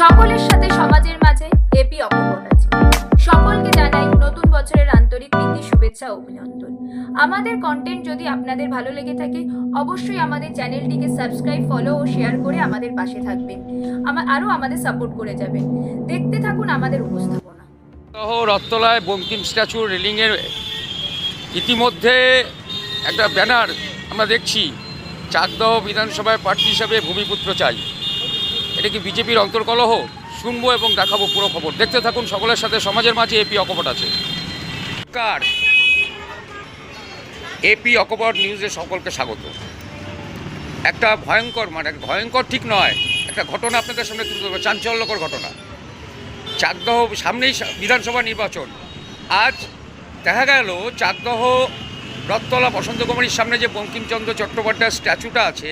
সকলের সাথে সমাজের মাঝে এপি আছে। সকলকে জানাই নতুন বছরের আন্তরিক প্রীতি, শুভেচ্ছা অভিনন্দন। আমাদের কন্টেন্ট যদি আপনাদের ভালো লেগে থাকে, অবশ্যই আমাদের চ্যানেলটিকে সাবস্ক্রাইব ফলো ও শেয়ার করে আমাদের পাশে থাকবেন। আরও আমাদের সাপোর্ট করে যাবেন। দেখতে থাকুন আমাদের উপস্থাপনা। রথতলায় বঙ্কিম স্ট্যাচু রেলিংয়ের ইতিমধ্যে একটা ব্যানার আমরা দেখছি। চাকদহ বিধানসভায় প্রার্থী হিসাবে ভূমিপুত্র চাই। এটা কি বিজেপির অন্তর্কলহ? শুনব এবং দেখাবো পুরো খবর। দেখতে থাকুন, সকলের সাথে সমাজের মাঝে এপি অকপট আছে। কার এপি অকপট নিউজে সকলকে স্বাগত। একটা ভয়ঙ্কর মানে ভয়ঙ্কর ঠিক নয়, একটা ঘটনা আপনাদের সামনে তুলে ধরবো, চাঞ্চল্যকর ঘটনা। চাকদহ সামনেই বিধানসভা নির্বাচন। আজ দেখা গেল, চাকদহ রথতলা বসন্ত কুমারীর সামনে যে বঙ্কিমচন্দ্র চট্টোপাধ্যায়ের স্ট্যাচুটা আছে,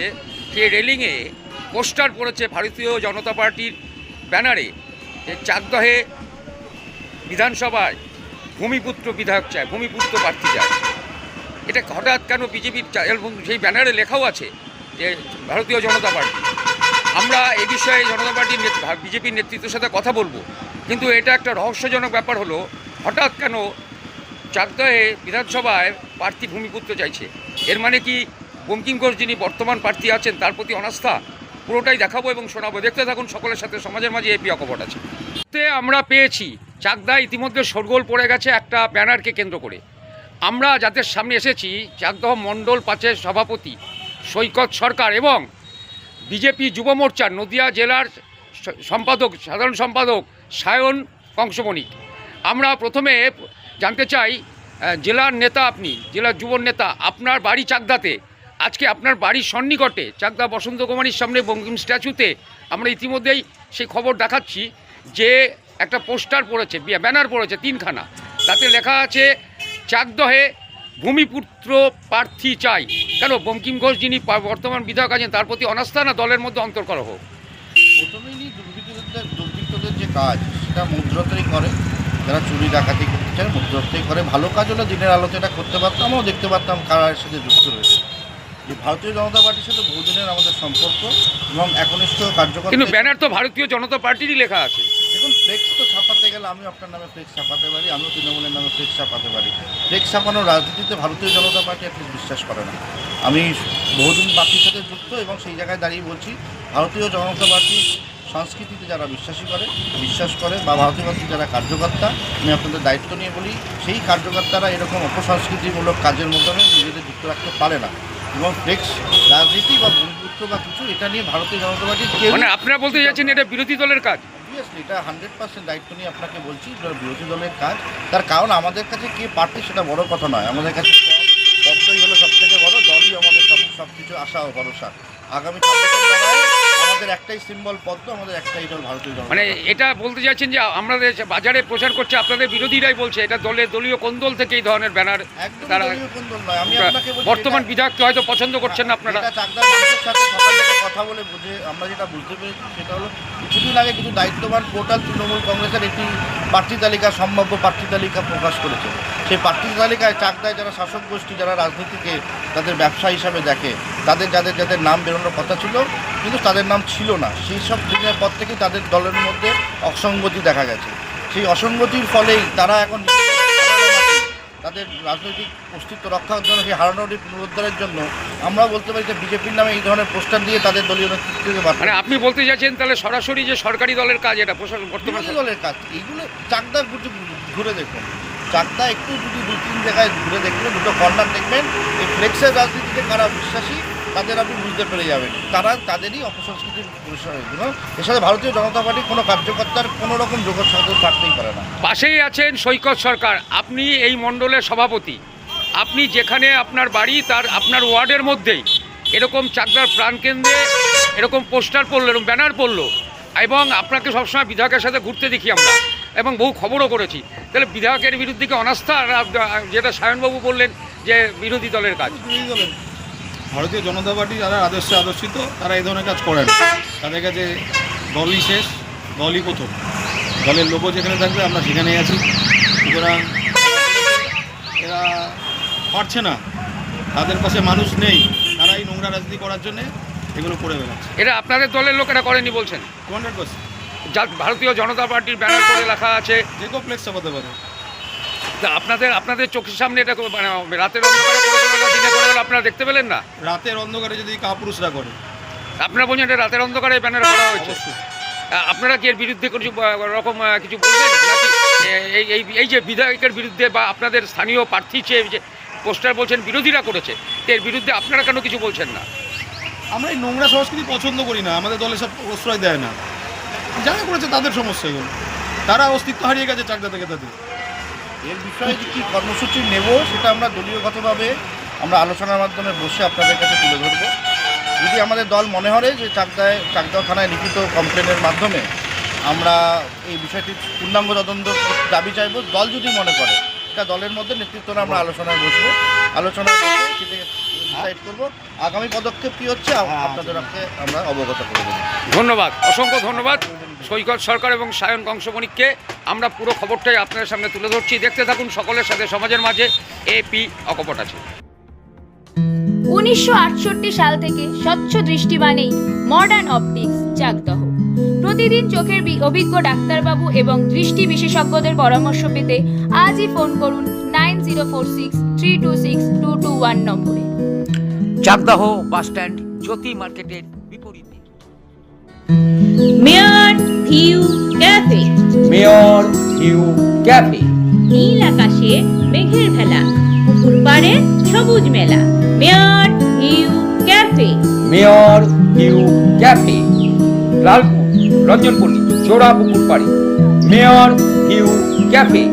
সেই রেলিংয়ে পোস্টার পড়েছে ভারতীয় জনতা পার্টির ব্যানারে যে চাকদহে বিধানসভায় ভূমিপুত্র বিধায়ক চায়, ভূমিপুত্র প্রার্থী চায়। এটা হঠাৎ কেন বিজেপির এবং সেই ব্যানারে লেখাও আছে যে ভারতীয় জনতা পার্টি। আমরা এ বিষয়ে জনতা পার্টির বিজেপির নেতৃত্বের সাথে কথা বলব। কিন্তু এটা একটা রহস্যজনক ব্যাপার হলো, হঠাৎ কেন চাকদহে বিধানসভায় প্রার্থী ভূমিপুত্র চাইছে? এর মানে কি বঙ্কিম ঘোষ যিনি বর্তমান প্রার্থী আছেন, তার প্রতি অনাস্থা? পুরোটাই দেখাবো এবং শোনাবো। দেখতে থাকুন, সকলের সাথে সমাজের মাঝে এপি অকপট আছে। আমরা পেয়েছি, চাকদা ইতিমধ্যে শোরগোল পড়ে গেছে একটা ব্যানারকে কেন্দ্র করে। আমরা যাদের সামনে এসেছি, চাকদহ মণ্ডল পাঁচের সভাপতি সৈকত সরকার এবং বিজেপি যুব মোর্চার নদিয়া জেলার সম্পাদক, সাধারণ সম্পাদক সায়ন কংসমণিক। আমরা প্রথমে জানতে চাই জেলার নেতা আপনি, জেলার যুব নেতা, আপনার বাড়ি চাকদাতে আজকে আপনার বাড়ির সন্নিকটে চাকদা বসন্ত কুমারীর সামনে বঙ্কিম স্ট্যাচুতে আমরা ইতিমধ্যেই সেই খবর দেখাচ্ছি যে একটা পোস্টার পড়েছে ব্যানার পড়েছে তিনখানা। তাতে লেখা আছে, চাকদহে ভূমিপুত্র প্রার্থী চাই। কেন, বঙ্কিম ঘোষ যিনি বর্তমান বিধায়ক আছেন, তার প্রতি অনাস্থা না দলের মধ্যে অন্তর্কলহ প্রথমেই দুর্বৃত্তদের দুর্বৃত্তদের যে কাজ, সেটা মুদ্রতেই করে। যারা চুরি, ডাকাতি করতে চায়, মুদ্রতেই করে। ভালো কাজ হলে দিনের আলোতে এটা করতে পারতাম আমরাও দেখতে পারতাম কারা এর সাথে যুক্ত রয়েছে। যে ভারতীয় জনতা পার্টির সাথে বহুদিনের আমাদের সম্পর্ক এবং একনিষ্ঠ কার্যকর্তা কিন্তু ব্যানার তো ভারতীয় জনতা পার্টিরই লেখা আছে। দেখুন ফ্লেক্স তো ছাপাতে গেলে আমি আপনার নামে ফ্লেক্স ছাপাতে পারি আমিও তৃণমূলের নামে ফ্লেক্স ছাপাতে পারি। ফ্লেক্স ছাপানোর রাজনীতিতে ভারতীয় জনতা পার্টি একটু বিশ্বাস করে না। আমি বহুদিন পার্টির সাথে যুক্ত এবং সেই জায়গায় দাঁড়িয়ে বলছি ভারতীয় জনতা পার্টি সংস্কৃতিতে যারা বিশ্বাসী করে বিশ্বাস করে বা ভারতীয় পার্টির যারা কার্যকর্তা আমি আপনাদের দায়িত্ব নিয়ে বলি সেই কার্যকর্তারা এরকম অপসংস্কৃতিমূলক কাজের মাধ্যমে নিজেদের যুক্ত রাখতে পারে না। এবং ফ্লেক্স রাজনীতি বা ভূমিপুত্র বা কিছু এটা নিয়ে ভারতীয় জনতা পার্টি কেউ মানে আপনারা বলতে চাচ্ছেন এটা বিরোধী দলের কাজ? অবভিয়াসলি এটা হান্ড্রেড পার্সেন্ট দায়িত্ব নিয়ে আপনাকে বলছি এটা বিরোধী দলের কাজ। তার কারণ আমাদের কাছে কে পার্টি সেটা বড় কথা নয়। আমাদের কাছে পদ পদ্মই হলো সব থেকে বড় দলই আমাদের সব সব কিছু আশা ও ভরসা। আগামী আমাদের একটাই সিম্বল পদ্ম আমাদের একটাই দল ভারতীয় জনতা মানে এটা বলতে চাচ্ছেন যে আমাদের বাজারে প্রচার করছে আপনাদের বিরোধীরাই বলছে এটা দলের দলীয় কোন দল থেকে এই ধরনের ব্যানার একদম তারা কোন দল আমি বর্তমান বিধায়ককে হয়তো পছন্দ করছেন না আপনারা। এটা চাকদার মানুষের সাথে সকাল থেকে কথা বলে বুঝে আমরা যেটা বুঝতে পেরেছি সেটা হলো কিছুদিন আগে কিছু দায়িত্ববান পোর্টাল তৃণমূল কংগ্রেসের একটি প্রার্থী তালিকা সম্ভাব্য প্রার্থী তালিকা প্রকাশ করেছে। সেই প্রার্থী তালিকায় চাকদায় যারা শাসক গোষ্ঠী যারা রাজনীতিকে তাদের ব্যবসা হিসাবে দেখে তাদের যাদের যাদের নাম বেরোনোর কথা ছিল কিন্তু তাদের নাম ছিল না। সেই সব দিনের পর থেকেই তাদের দলের মধ্যে অসঙ্গতি দেখা গেছে। সেই অসঙ্গতির ফলেই তারা এখন তাদের রাজনৈতিক অস্তিত্ব রক্ষার জন্য সেই হারানোটি পুনরুদ্ধারের জন্য আমরা বলতে পারি যে বিজেপির নামে এই ধরনের পোস্টার দিয়ে তাদের দলীয় নেতৃত্বকে মানে আপনি বলতে চাইছেন তাহলে সরাসরি যে সরকারি দলের কাজ এটা প্রশাসন বর্তমান দলের কাজ। এইগুলো চাকদা ঘুরে ঘুরে দেখুন। চাকদা একটু যদি দু তিন জায়গায় ঘুরে দেখবেন দুটো কর্নার দেখবেন এই ফ্লেক্সের রাজনীতিতে কারা বিশ্বাসী তাদের আপনি বুঝতে পেরে যাবেন। তারা তাদেরই অপসংস্কৃতির এর সাথে ভারতীয় জনতা পার্টি কোনো কার্যকর্তার কোনো রকম যোগের সাথে পারতেই পারে না। পাশেই আছেন সৈকত সরকার। আপনি এই মণ্ডলের সভাপতি। আপনি যেখানে আপনার বাড়ি তার আপনার ওয়ার্ডের মধ্যেই এরকম চাকদার প্রাণকেন্দ্রে এরকম পোস্টার পড়ল এরকম ব্যানার পড়ল এবং আপনাকে সবসময় বিধায়কের সাথে ঘুরতে দেখি আমরা এবং বহু খবরও করেছি। তাহলে বিধায়কের বিরুদ্ধে কি অনাস্থা? আর যেটা সায়নবাবু বললেন যে বিরোধী দলের কাজ। বিরোধী দলের ভারতীয় জনতা পার্টি যারা আদর্শে আদর্শিত তারা এই ধরনের কাজ করেন তাদের কাছে দলই শেষ দলই প্রথম। দলের লোগো যেখানে থাকবে আমরা সেখানেই আছি। সুতরাং এরা পারছে না। তাদের পাশে মানুষ নেই। তারা এই নোংরা রাজনীতি করার জন্যে এগুলো করে বেড়াচ্ছে। এটা আপনাদের দলের লোকেরা করেনি বলছেন? হান্ড্রেড পার্সেন্ট যা ভারতীয় জনতা পার্টির ব্যানার করে লেখা আছে। যে কেউ ফ্লেক্স চাপাতে পারে। আপনাদের আপনাদের চোখের সামনে এটা মানে রাতের অন্ধকারে দিনে করে গেলো আপনারা দেখতে পেলেন না? রাতের অন্ধকারে যদি কাপুরুষরা করে। আপনারা বলছেন এটা রাতের অন্ধকারে ব্যানার করা হয়েছে? আপনারা কি এর বিরুদ্ধে কিছু রকম কিছু বলবেন? নাকি এই এই এই যে বিধায়কের বিরুদ্ধে বা আপনাদের স্থানীয় প্রার্থী চেয়ে যে পোস্টার বলছেন বিরোধীরা করেছে এর বিরুদ্ধে আপনারা কেন কিছু বলছেন না? আমরা এই নোংরা সংস্কৃতি পছন্দ করি না আমাদের দলে সব প্রশ্রয় দেয় না। যারা করেছে তাদের সমস্যা এগুলো। তারা অস্তিত্ব হারিয়ে গেছে চাকদা থেকে তাদের। এর বিষয়ে যে কী কর্মসূচি নেব সেটা আমরা দলীয়গতভাবে আমরা আলোচনার মাধ্যমে বসে আপনাদের কাছে তুলে ধরব। যদি আমাদের দল মনে হয় যে চাকদায় চাকদা থানায় লিখিত কমপ্লেনের মাধ্যমে আমরা এই বিষয়টি পূর্ণাঙ্গ তদন্ত দাবি চাইব, দল যদি মনে করে, এটা দলের মধ্যে নেতৃত্বরা আমরা আলোচনায় বসবো। ডিসাইড করব আগামী পদক্ষেপ কী হচ্ছে আ- আপনাদেরকে আমরা অবগত করে দেবো। ধন্যবাদ অসংখ্য ধন্যবাদ। সৈকত সরকার এবং সায়ন কংসবণিককে আমরা পুরো খবরটাই আপনাদের সামনে তুলে ধরছি। দেখতে থাকুন সকলের সাথে সমাজের মাঝে এপি অকপট আছে। উনিশশো আটষট্টি সাল থেকে স্বচ্ছ দৃষ্টিবাণী মডার্ন অপটিক্স চাকদহ প্রতিদিন চোখের অভিজ্ঞ ডাক্তারবাবু এবং দৃষ্টি বিশেষজ্ঞদের পরামর্শ পেতে আজই ফোন করুন nine zero four six three two six two two one নম্বরে। চাকদাহ বাস স্ট্যান্ড জ্যোতি মার্কেটের বিপরীতে। Mayor view cafe. Mayor hue cafe. নীল আকাশে মেঘের ভেলা পুকুর পাড়ে সবুজ মেলা। Mayor view cafe. Mayor hue cafe. Lalpur Ranjanpalli চোরা পুকুর পাড়ি। Mayor hue mayor view cafe.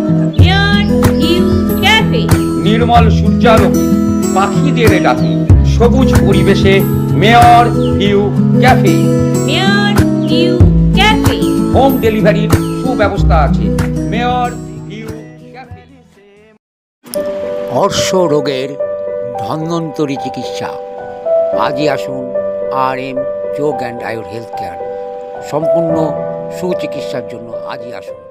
নির্মল সূর্যালোকে পাখিদের ডাকে। সবুজ পরিবেশে mayor hue cafe. Mayor view cafe. Home ডেলিভারির সুব্যবস্থা আছে। Mayor Hugh cafe. অর্শ রোগের ধন্বন্তরী চিকিৎসা। আজই আসুন R M Yog and Ayur health care. সম্পূর্ণ সুচিকিৎসার জন্য আজই আসুন।